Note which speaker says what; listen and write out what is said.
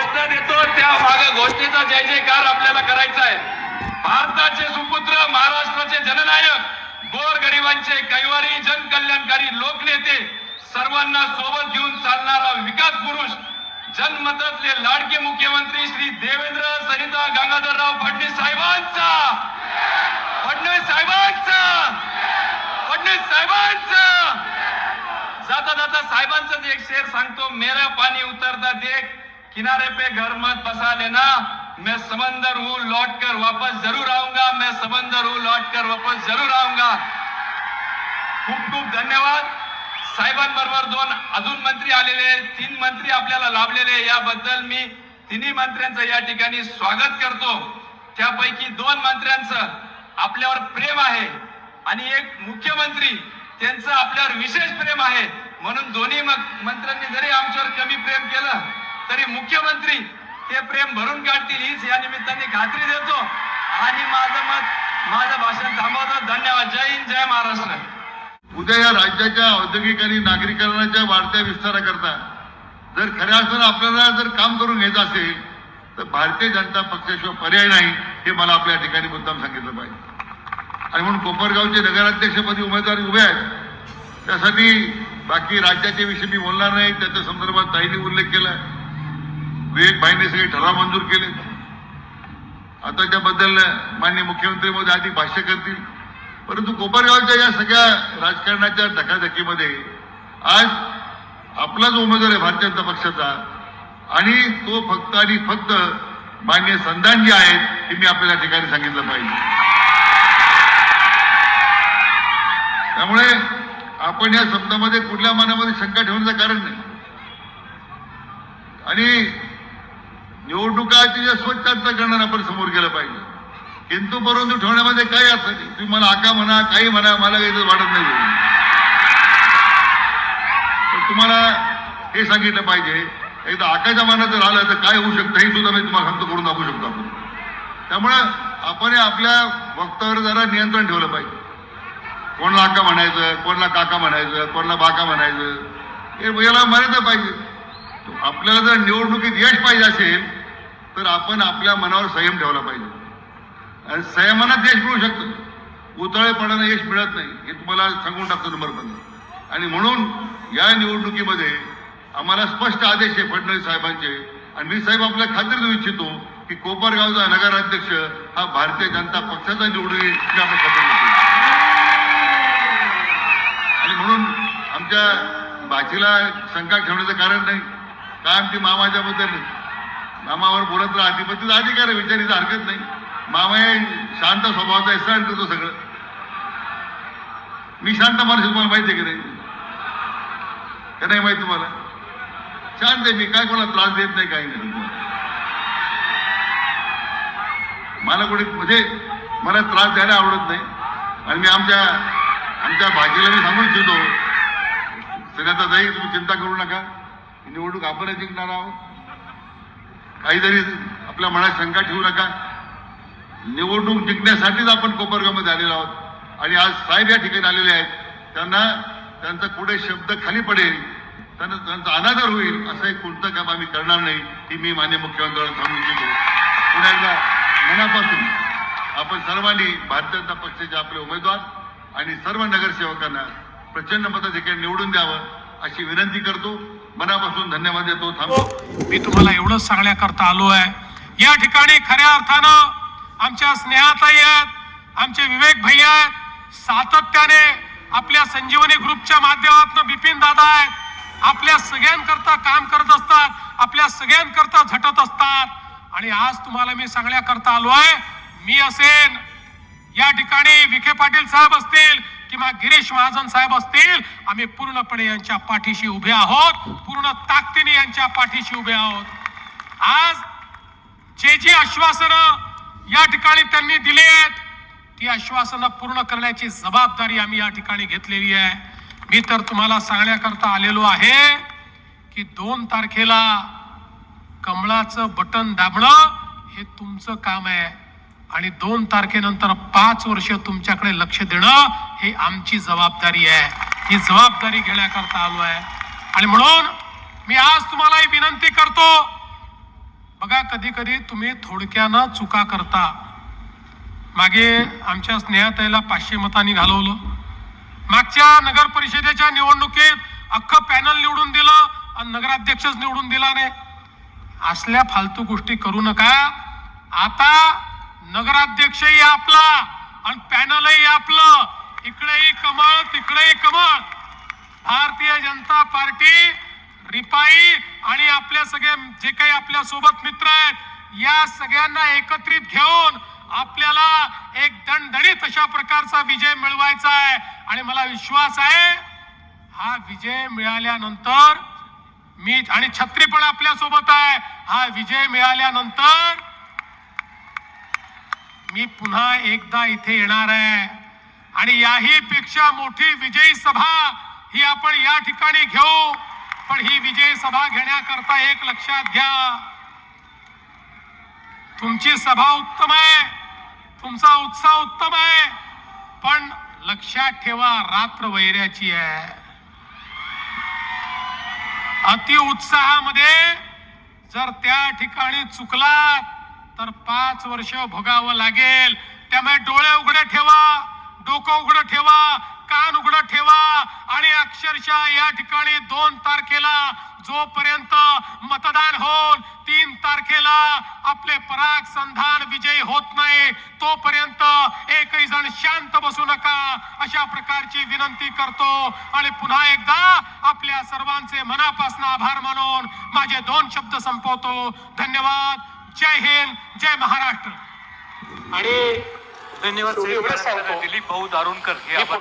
Speaker 1: घोषणा देतो त्या भाग घोषणेचा जय जयकार आपल्याला करायचा आहे. भारताचे सुपुत्र महाराष्ट्राचे जननायक गोर गरिबांचे कैवारी जनकल्याणकारी लोकनेते सर्वांना सोबत घेऊन चालणारा विकास पुरुष जनमतातले लाडके मुख्यमंत्री श्री देवेंद्र सरिता गंगाधरराव फडणवीस साहेबांचा. फडणवीस साहेबांचा. फडणवीस साहेबांचा. जाता जाता साहेबांचाच एक शेर सांगतो मेरा पाणी उतरता देख किनारे पे घर मत बसा लेना। मैं समंदर हूँ लौट कर वापस जरूर आऊंगा। मैं समंदर हूँ लौट कर वापस जरूर आऊंगा। खूप खूप धन्यवाद। साहेबांबरोबर दोन अजून मंत्री आलेले तीन मंत्री आपल्याला लाभलेले याबद्दल मी तिन्ही मंत्र्यांचं या ठिकाणी स्वागत करतो. त्यापैकी दोन मंत्र्यांचं आपल्यावर प्रेम आहे आणि एक मुख्यमंत्री त्यांचं आपल्यावर विशेष प्रेम आहे. म्हणून दोन्ही मंत्र्यांनी जरी आमच्यावर कमी प्रेम केलं तरी मुख्यमंत्री ते प्रेम भरून काढतील हीच या निमित्ताने खात्री देतो. आणि माझं मत माझं भाषण थांबवतो. धन्यवाद. जय हिंद जय महाराष्ट्र.
Speaker 2: उद्या या राज्याच्या औद्योगिक आणि नागरीकरणाच्या वाढत्या विस्ताराकरता जर खऱ्या अर्थानं आपल्याला जर काम करून घ्यायचं असेल तर भारतीय जनता पक्षाशिवाय पर्याय नाही हे मला आपल्या ठिकाणी मुद्दाम सांगितलं पाहिजे. आणि म्हणून कोपरगावचे नगराध्यक्षपदी उमेदवार उभे आहेत. त्यासाठी बाकी राज्याच्या विषयी मी बोलणार नाही. त्याच्या संदर्भात ताईंनी उल्लेख केला विवेक भाईने सगळे ठराव मंजूर केले. आता त्याबद्दल माननीय मुख्यमंत्री मोदी अधिक भाष्य करतील. परंतु कोपरगावच्या या सगळ्या राजकारणाच्या धकाधकीमध्ये आज आपला जो उमेदवार आहे भारतीय जनता पक्षाचा आणि तो फक्त आणि फक्त मान्य संधान जे आहेत हे मी आपल्याला ठिकाणी सांगितलं पाहिजे. त्यामुळे आपण या शब्दामध्ये कुठल्या मनामध्ये शंका ठेवण्याचं कारण नाही. आणि निवडणुकाची जे स्वच्छता करणार आपण समोर गेलं पाहिजे. हिंदू परंतु ठेवण्यामध्ये काही अर्थ नाही तुम्ही मला आका म्हणा काही म्हणा मला काही वाटत नाही तुम्हाला हे सांगितलं पाहिजे एकदा आकाच्या मनात जर आलं तर काय होऊ शकतं हे सुद्धा मी तुम्हाला सांगतो करून दाखवू शकतो आपण. त्यामुळं आपण हे आपल्या वक्तावर जरा नियंत्रण ठेवलं पाहिजे. कोणाला आका म्हणायचं कोणाला काका म्हणायचं कोणाला बाका म्हणायचं हे याला मर्यादा पाहिजे. आपल्याला जर निवडणुकीत यश पाहिजे असेल तर आपण आपल्या मनावर संयम ठेवला पाहिजे. आणि संयमानात यश मिळू शकतं. उतळेपणानं यश मिळत नाही हे तुम्हाला सांगून टाकतो नंबर पण आणि म्हणून या निवडणुकीमध्ये आम्हाला स्पष्ट आदेश आहे फडणवीस साहेबांचे. आणि मी साहेब आपल्याला खात्री देऊ इच्छितो की कोपरगावचा नगराध्यक्ष हा भारतीय जनता पक्षाचा निवडून आणि म्हणून आमच्या बाचीला शंका ठेवण्याचं कारण नाही. काय आमची मामाच्याबद्दल नाही? मामावर बोलत राहा अधिपतीचा अधिकार आहे विचारीचा हरकत नाही? मामा हे शांत स्वभावाचा आहे सहन करतो सगळं. मी शांत माणूस तुम्हाला माहिती आहे की नाही का नाही माहिती तुम्हाला? शांत आहे मी काय कोणाला त्रास देत नाही काही नाही मला कोणी म्हणजे मला त्रास द्यायला आवडत नाही. आणि मी आमच्या आमच्या भाजीला मी सांगू इच्छितो सगळ्याचा जाईल तुम्ही चिंता करू नका. निवडणूक आपणच जिंकणार आहोत. काहीतरी आपल्या मनात शंका ठेवू नका. निवडणूक जिंकण्यासाठीच आपण कोपरगावमध्ये आलेलो आहोत. आणि आज साहेब या ठिकाणी आलेले आहेत. त्यांना त्यांचा कुठे शब्द खाली पडेल त्यांना त्यांचा अनादर होईल असं एक कोणतं काम आम्ही करणार नाही ही मी मान्य मुख्यमंत्र्यांना सांगू इच्छितो पुन्हा एकदा मनापासून आपण सर्वांनी भारतीय जनता पक्षाचे आपले उमेदवार आणि सर्व नगरसेवकांना प्रचंड मताधिकारी निवडून द्यावं अशी विनंती करतो. मनापासून धन्यवाद देतो. थांबतो
Speaker 3: मी तुम्हाला एवढंच सांगण्याकरता आलो आहे. या ठिकाणी खऱ्या अर्थानं आमच्या स्नेहाताई आहेत आमचे विवेक भैया आहेत सातत्याने आपल्या संजीवनी ग्रुपच्या माध्यमातून बिपिन दादा आहेत. आपल्या सगळ्यांकरता काम करत असतात आपल्या सगळ्यांकरता झटत असतात. आणि आज तुम्हाला मी सांगण्याकरता आलो आहे मी असेन. या ठिकाणी विखे पाटील साहेब असतील किंवा गिरीश महाजन साहेब असतील आम्ही पूर्णपणे यांच्या पाठीशी उभे आहोत. पूर्ण ताकदीने यांच्या पाठीशी उभे आहोत. आज जे जी आश्वासनं या ठिकाणी त्यांनी दिली आहेत ती आश्वासनं पूर्ण करण्याची जबाबदारी आम्ही या ठिकाणी घेतलेली आहे. मी तर तुम्हाला सांगण्याकरता आलेलो आहे की दोन तारखेला कमळाचं बटन दाबणं हे तुमचं काम आहे. आणि दोन तारखेनंतर पाच वर्ष तुमच्याकडे लक्ष देणं हे आमची जबाबदारी आहे. ही जबाबदारी घेण्याकरता आलो आहे. आणि म्हणून मी आज तुम्हाला ही विनंती करतो बघा कधी कधी तुम्ही थोडक्यानं चुका करता. मागे आमच्या स्नेहाताईला पाचशे मतांनी घालवलं. मागच्या नगर परिषदेच्या निवडणुकीत अख्खं पॅनल निवडून दिलं आणि नगराध्यक्षच निवडून दिला नाही. असल्या फालतू गोष्टी करू नका. आता नगराध्यक्षही आपला आणि पॅनलही आपलं. इकडेही कमळ तिकडेही कमळ. भारतीय जनता पार्टी रिपाई आणि आपल्या सगळे जे काही आपल्यासोबत मित्र आहेत या सगळ्यांना एकत्रित घेऊन आपल्याला एक दणदणीत अशा प्रकारचा विजय मिळवायचा आहे. आणि मला विश्वास आहे हा विजय मिळाल्यानंतर मी आणि छत्री पण आपल्यासोबत आहे हा विजय मिळाल्यानंतर मी पुन्हा एकदा इथे येणार आहे. आणि याही पेक्षा मोठी विजयी सभा ही आपण या ठिकाणी घेऊ. पण ही विजयी सभा घेण्याकरता एक लक्षात घ्या. तुमची सभा उत्तम आहे. तुमचा उत्साह उत्तम आहे. पण लक्षात ठेवा रात्र वैऱ्याची आहे. अति उत्साहामध्ये जर त्या ठिकाणी चुकलात तर पाच वर्ष भोगावं लागेल. त्यामुळे डोळे उघडे ठेवा. डोकं उघडं ठेवा कान उघडं ठेवा आणि अक्षरशः या ठिकाणी दोन तारखेला जोपर्यंत मतदान होऊन तीन तारखेला आपले पराग संधान विजयी होत नाही तोपर्यंत एकही जण शांत बसू नका. अशा प्रकारची विनंती करतो आणि पुन्हा एकदा आपल्या सर्वांचे मनापासून आभार मानून माझे दोन शब्द संपवतो. धन्यवाद. जय हिंद. जय महाराष्ट्र.
Speaker 4: आणि
Speaker 5: धन्यवाद. दिलीप भाऊ दारुणकर हे
Speaker 4: हे
Speaker 5: आपण